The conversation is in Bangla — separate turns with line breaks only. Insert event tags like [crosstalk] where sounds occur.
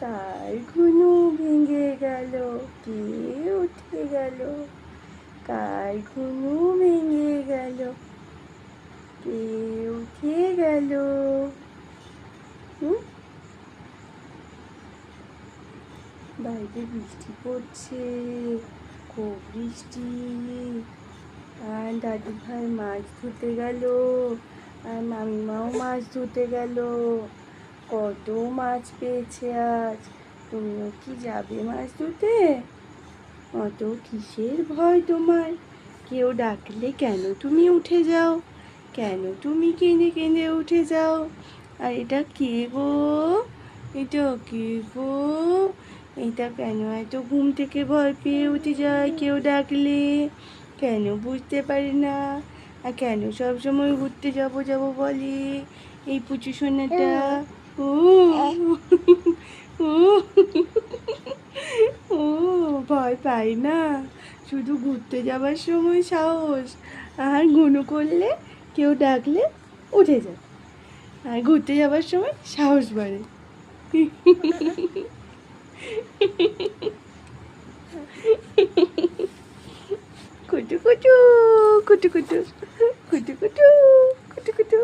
কার ঘুনু ভেঙে গেল, কে উঠে গেল? কার ঘুনু ভেঙে গেল, কে উঠে গেল? বাইরে বৃষ্টি পড়ছে, খুব বৃষ্টি। দাদু ভাই মাছ ধুতে গেল, আর মামিমাও মাছ ধুতে গেল। কত মাছ পেয়েছে আজ, তুমিও কি যাবে মাছ ধুতে? অত কিসের ভয় তোমার? কেউ ডাকলে কেন তুমি উঠে যাও? কেন তুমি কেঁদে কেঁদে উঠে যাও? আর এটা কে গো? এটা কে গো? এটা কেন এত ঘুম থেকে ভয় পেয়ে উঠে যায় কেউ ডাকলে? কেন বুঝতে পারি না? আর কেন সব সময় ঘুরতে যাব যাব বলে? এই পুচু সোনাটা? ও ও ভয় পাই না। শুধু ঘুরতে যাবার সময় সাহস, আর গুনো করলে, কেউ ডাকলে উঠে যায়। আর ঘুরতে যাবার সময় সাহস বাড়ে। [laughs] Kutu kutu. Kutu kutu. Kutu kutu.